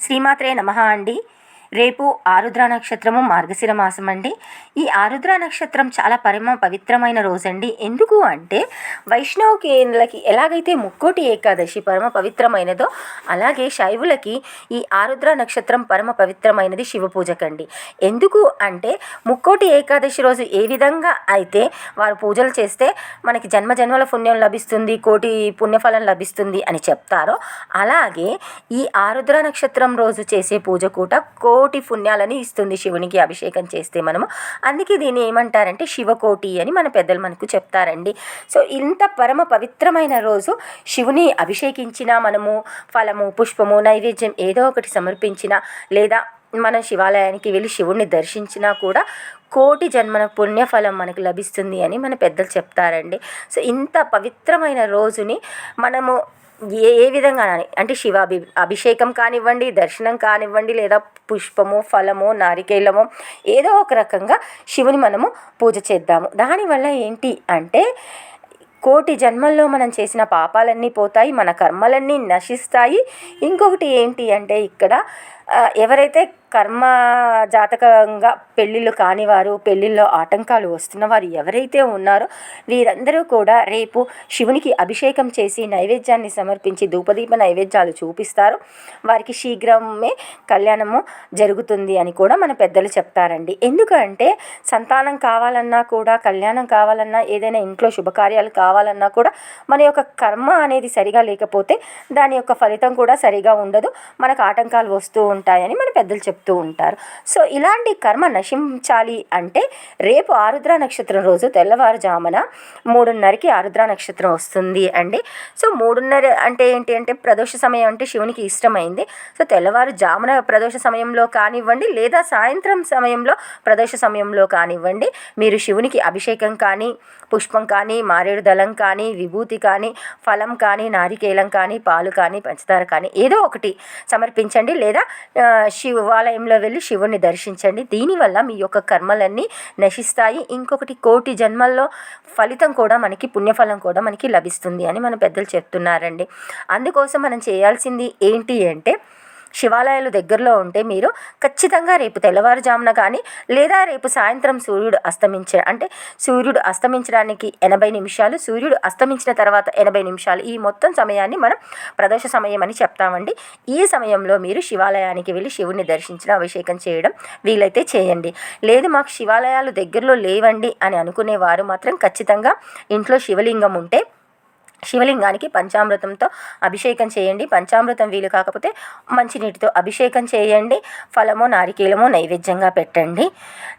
శ్రీమాత్రే నమ అండి. రేపు ఆరుద్ర నక్షత్రము మార్గశిర మాసం అండి. ఈ ఆరుద్ర నక్షత్రం చాలా పరమ పవిత్రమైన రోజండి. ఎందుకు అంటే వైష్ణవులకి ఎలాగైతే ముక్కోటి ఏకాదశి పరమ పవిత్రమైనదో అలాగే శైవులకి ఈ ఆరుద్ర నక్షత్రం పరమ పవిత్రమైనది శివ పూజకండి. ఎందుకు అంటే ముక్కోటి ఏకాదశి రోజు ఏ విధంగా అయితే వారు పూజలు చేస్తే మనకి జన్మ జన్మల పుణ్యం లభిస్తుంది కోటి పుణ్యఫలం లభిస్తుంది అని చెప్తారో అలాగే ఈ ఆరుద్ర నక్షత్రం రోజు చేసే పూజ కూడా కోటి పుణ్యాలని ఇస్తుంది శివునికి అభిషేకం చేస్తే మనము. అందుకే దీన్ని ఏమంటారంటే శివకోటి అని మన పెద్దలు మనకు చెప్తారండి. సో ఇంత పరమ పవిత్రమైన రోజు శివుని అభిషేకించిన మనము ఫలము పుష్పము నైవేద్యం ఏదో ఒకటి సమర్పించిన లేదా మన శివాలయానికి వెళ్ళి శివుణ్ణి దర్శించినా కూడా కోటి జన్మల పుణ్యఫలం మనకు లభిస్తుంది అని మన పెద్దలు చెప్తారండి. సో ఇంత పవిత్రమైన రోజుని మనము ఏ ఏ విధంగా అంటే శివ అభి అభిషేకం కానివ్వండి దర్శనం కానివ్వండి లేదా పుష్పము ఫలము నారికేలము ఏదో ఒక రకంగా శివుని మనము పూజ చేద్దాము. దానివల్ల ఏంటి అంటే కోటి జన్మల్లో మనం చేసిన పాపాలన్నీ పోతాయి మన కర్మలన్నీ నశిస్తాయి. ఇంకొకటి ఏంటి అంటే ఇక్కడ ఎవరైతే కర్మ జాతకంగా పెళ్ళిళ్ళు కానివారు పెళ్ళిళ్ళలో ఆటంకాలు వస్తున్న వారు ఎవరైతే ఉన్నారో వీరందరూ కూడా రేపు శివునికి అభిషేకం చేసి నైవేద్యాన్ని సమర్పించి ధూపదీప నైవేద్యాలు చూపిస్తారు. వారికి శీఘ్రమే కళ్యాణము జరుగుతుంది అని కూడా మన పెద్దలు చెప్తారండి. ఎందుకంటే సంతానం కావాలన్నా కూడా కళ్యాణం కావాలన్నా ఏదైనా ఇంట్లో శుభకార్యాలు కావాలన్నా కూడా మన యొక్క కర్మ అనేది సరిగా లేకపోతే దాని యొక్క ఫలితం కూడా సరిగా ఉండదు. మనకు ఆటంకాలు వస్తూ ఉంటాయని మన పెద్దలు చెప్తూ ఉంటారు. సో ఇలాంటి కర్మ నశించాలి అంటే రేపు ఆరుద్ర నక్షత్రం రోజు తెల్లవారుజామున మూడున్నరకి ఆరుద్ర నక్షత్రం వస్తుంది అండి. సో మూడున్నర అంటే ఏంటి అంటే ప్రదోష సమయం అంటే శివునికి ఇష్టమైంది. సో తెల్లవారుజామున ప్రదోష సమయంలో కానివ్వండి లేదా సాయంత్రం సమయంలో ప్రదోష సమయంలో కానివ్వండి మీరు శివునికి అభిషేకం కానీ పుష్పం కానీ మారేడు దళం కానీ విభూతి కానీ ఫలం కానీ నారికేలం కానీ పాలు కానీ పంచదార కానీ ఏదో ఒకటి సమర్పించండి లేదా శివాలయంలో వెళ్ళి శివుణ్ణి దర్శించండి. దీనివల్ల మీ యొక్క కర్మలన్నీ నశిస్తాయి. ఇంకొకటి కోటి జన్మల్లో ఫలితం కూడా మనకి పుణ్యఫలం కూడా మనకి లభిస్తుంది అని మన పెద్దలు చెప్తున్నారండి. అందుకోసం మనం చేయాల్సింది ఏంటి అంటే శివాలయాలు దగ్గరలో ఉంటే మీరు ఖచ్చితంగా రేపు తెల్లవారుజామున కానీ లేదా రేపు సాయంత్రం సూర్యుడు అస్తమించే అంటే సూర్యుడు అస్తమించడానికి ఎనభై నిమిషాలు సూర్యుడు అస్తమించిన తర్వాత ఎనభై నిమిషాలు ఈ మొత్తం సమయాన్ని మనం ప్రదోష సమయం అని చెప్తామండి. ఈ సమయంలో మీరు శివాలయానికి వెళ్ళి శివుని దర్శించిన అభిషేకం చేయడం వీలైతే చేయండి. లేదు మాకు శివాలయాలు దగ్గరలో లేవండి అని అనుకునే వారు మాత్రం ఖచ్చితంగా ఇంట్లో శివలింగం ఉంటే శివలింగానికి పంచామృతంతో అభిషేకం చేయండి. పంచామృతం వీలు కాకపోతే మంచినీటితో అభిషేకం చేయండి. ఫలము నారికేలము నైవేద్యంగా పెట్టండి.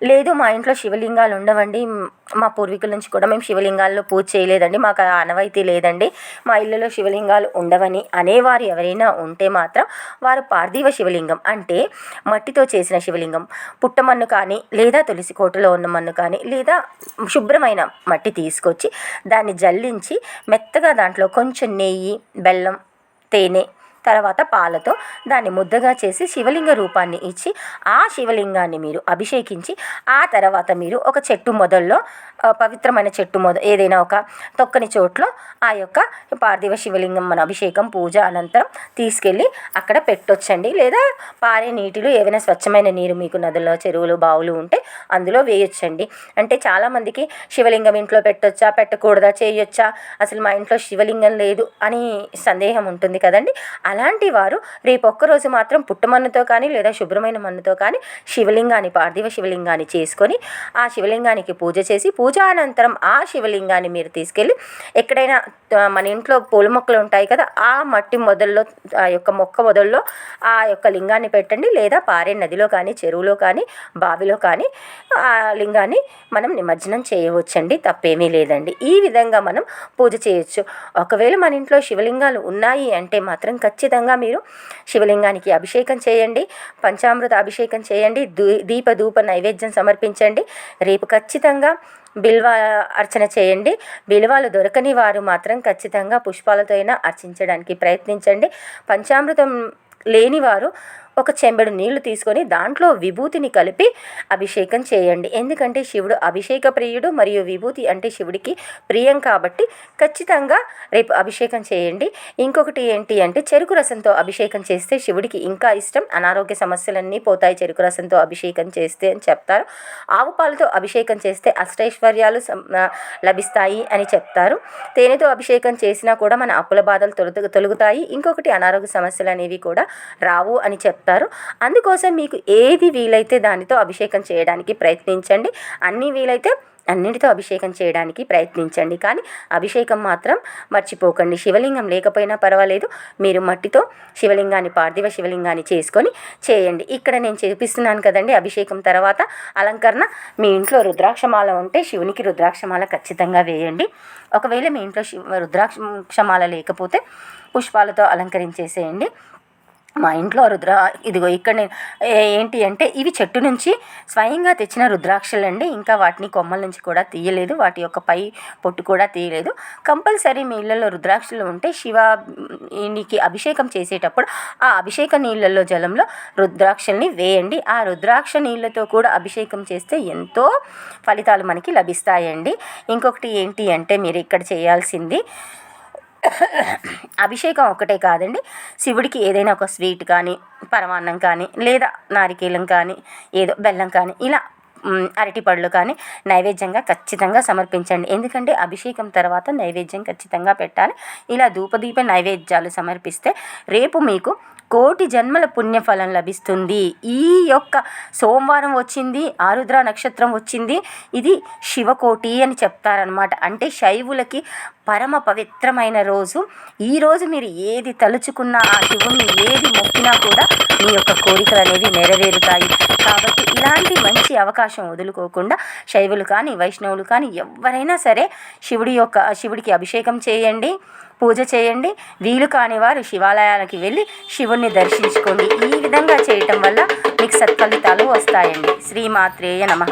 లేదు మా ఇంట్లో శివలింగాలు ఉండవండి. మా పూర్వీకుల నుంచి కూడా మేము శివలింగాల్లో పూజ చేయలేదండి మాకు ఆనవాయితీ లేదండి. మా ఇళ్ళలో శివలింగాలు ఉండవని అనేవారు ఎవరైనా ఉంటే మాత్రం వారు పార్థివ శివలింగం అంటే మట్టితో చేసిన శివలింగం. పుట్టమన్ను కానీ లేదా తులసి కోటలో ఉన్న మన్ను కానీ లేదా శుభ్రమైన మట్టి తీసుకొచ్చి దాన్ని జల్లించి మెత్తగా దాంట్లో కొంచెం నెయ్యి బెల్లం తేనె తర్వాత పాలతో దాన్ని ముద్దగా చేసి శివలింగ రూపాన్ని ఇచ్చి ఆ శివలింగాన్ని మీరు అభిషేకించి ఆ తర్వాత మీరు ఒక చెట్టు మొదల్లో పవిత్రమైన చెట్టు మొద ఏదైనా ఒక తొక్కని చోట్లో ఆ యొక్క పార్థివ శివలింగం మన అభిషేకం పూజ అనంతరం తీసుకెళ్ళి అక్కడ పెట్టొచ్చండి. లేదా పారే నీటిలో ఏదైనా స్వచ్ఛమైన నీరు మీకు నదుల్లో చెరువులు బావులు ఉంటే అందులో వేయొచ్చండి. అంటే చాలామందికి శివలింగం ఇంట్లో పెట్టొచ్చా పెట్టకూడదా చేయొచ్చా? అసలు మా ఇంట్లో శివలింగం లేదు అని సందేహం ఉంటుంది కదండి. అలాంటి వారు రేపు ఒక్కరోజు మాత్రం పుట్టమన్నుతో కానీ లేదా శుభ్రమైన మన్నుతో కానీ శివలింగాన్ని పార్థివ శివలింగాన్ని చేసుకొని ఆ శివలింగానికి పూజ చేసి పూజ అనంతరం ఆ శివలింగాన్ని మీరు తీసుకెళ్ళి ఎక్కడైనా మన ఇంట్లో పూల మొక్కలు ఉంటాయి కదా ఆ మట్టి మొదల్లో ఆ యొక్క మొక్క మొదల్లో ఆ యొక్క లింగాన్ని పెట్టండి. లేదా పారే నదిలో కానీ చెరువులో కానీ బావిలో కానీ ఆ లింగాన్ని మనం నిమజ్జనం చేయవచ్చండి. తప్పేమీ లేదండి. ఈ విధంగా మనం పూజ చేయొచ్చు. ఒకవేళ మన ఇంట్లో శివలింగాలు ఉన్నాయి అంటే మాత్రం ఖచ్చితంగా ఖచ్చితంగా మీరు శివలింగానికి అభిషేకం చేయండి పంచామృత అభిషేకం చేయండి దీప ధూప నైవేద్యం సమర్పించండి రేపు ఖచ్చితంగా బిల్వ అర్చన చేయండి. బిల్వాలు దొరకని వారు మాత్రం ఖచ్చితంగా పుష్పాలతో అయినా అర్చించడానికి ప్రయత్నించండి. పంచామృతం లేనివారు ఒక చెంబెడు నీళ్ళు తీసుకొని దాంట్లో విభూతిని కలిపి అభిషేకం చేయండి. ఎందుకంటే శివుడు అభిషేక ప్రియుడు మరియు విభూతి అంటే శివుడికి ప్రియం కాబట్టి ఖచ్చితంగా రేపు అభిషేకం చేయండి. ఇంకొకటి ఏంటి అంటే చెరుకు రసంతో అభిషేకం చేస్తే శివుడికి ఇంకా ఇష్టం. అనారోగ్య సమస్యలన్నీ పోతాయి. చెరుకు రసంతో అభిషేకం చేస్తే అని చెప్తారు. ఆవు పాలతో అభిషేకం చేస్తే అష్టైశ్వర్యాలు లభిస్తాయి అని చెప్తారు. తేనెతో అభిషేకం చేసినా కూడా మన అప్పుల బాధలు తొలగు తొలుగుతాయి. ఇంకొకటి అనారోగ్య సమస్యలు అనేవి కూడా రావు అని చెప్తారు. అందుకోసం మీకు ఏది వీలైతే దానితో అభిషేకం చేయడానికి ప్రయత్నించండి. అన్నీ వీలైతే అన్నిటితో అభిషేకం చేయడానికి ప్రయత్నించండి. కానీ అభిషేకం మాత్రం మర్చిపోకండి. శివలింగం లేకపోయినా పర్వాలేదు. మీరు మట్టితో శివలింగాన్ని పార్థివ శివలింగాన్ని చేసుకొని చేయండి. ఇక్కడ నేను చూపిస్తున్నాను కదండి అభిషేకం తర్వాత అలంకరణ. మీ ఇంట్లో రుద్రాక్షమాల ఉంటే శివునికి రుద్రాక్షమాల ఖచ్చితంగా వేయండి. ఒకవేళ మీ ఇంట్లో శివ రుద్రాక్షమాల లేకపోతే పుష్పాలతో అలంకరించేసేయండి. మా ఇంట్లో రుద్ర ఇదిగో ఇక్కడ ఏంటి అంటే ఇవి చెట్టు నుంచి స్వయంగా తెచ్చిన రుద్రాక్షలండి ఇంకా వాటిని కొమ్మల నుంచి కూడా తీయలేదు. వాటి యొక్క పై పొట్టు కూడా తీయలేదు. కంపల్సరీ మీ ఇళ్ళలో రుద్రాక్షలు ఉంటే శివానికి అభిషేకం చేసేటప్పుడు ఆ అభిషేక నీళ్ళల్లో జలంలో రుద్రాక్షల్ని వేయండి. ఆ రుద్రాక్ష నీళ్ళతో కూడా అభిషేకం చేస్తే ఎంతో ఫలితాలు మనకి లభిస్తాయండి. ఇంకొకటి ఏంటి అంటే మీరు ఇక్కడ చేయాల్సింది అభిషేకం ఒకటే కాదండి. శివుడికి ఏదైనా ఒక స్వీట్ కానీ పరమాన్నం కానీ లేదా నారికేలం కానీ ఏదో బెల్లం కానీ ఇలా అరటిపళ్ళు కానీ నైవేద్యంగా ఖచ్చితంగా సమర్పించండి. ఎందుకంటే అభిషేకం తర్వాత నైవేద్యం ఖచ్చితంగా పెట్టాలి. ఇలా ధూపదీప నైవేద్యాలు సమర్పిస్తే రేపు మీకు కోటి జన్మల పుణ్యఫలం లభిస్తుంది. ఈ యొక్క సోమవారం వచ్చింది ఆరుద్ర నక్షత్రం వచ్చింది ఇది శివకోటి అని చెప్తారనమాట అంటే శైవులకి పరమ పవిత్రమైన రోజు. ఈరోజు మీరు ఏది తలుచుకున్నా ఆ శివుణ్ణి ఏది మొక్కినా కూడా మీ యొక్క కోరికలు అనేవి నెరవేరుతాయి. కాబట్టి ఇలాంటి మంచి అవకాశం వదులుకోకుండా శైవులు కానీ వైష్ణవులు కానీ ఎవరైనా సరే శివుడి యొక్క శివుడికి అభిషేకం చేయండి పూజ చేయండి. వీలు కాని వారు శివాలయాలకి వెళ్ళి శివుణ్ణి దర్శించుకోండి. ఈ విధంగా చేయటం వల్ల మీకు సత్ఫలితాలు వస్తాయండి. శ్రీమాత్రేయ నమ.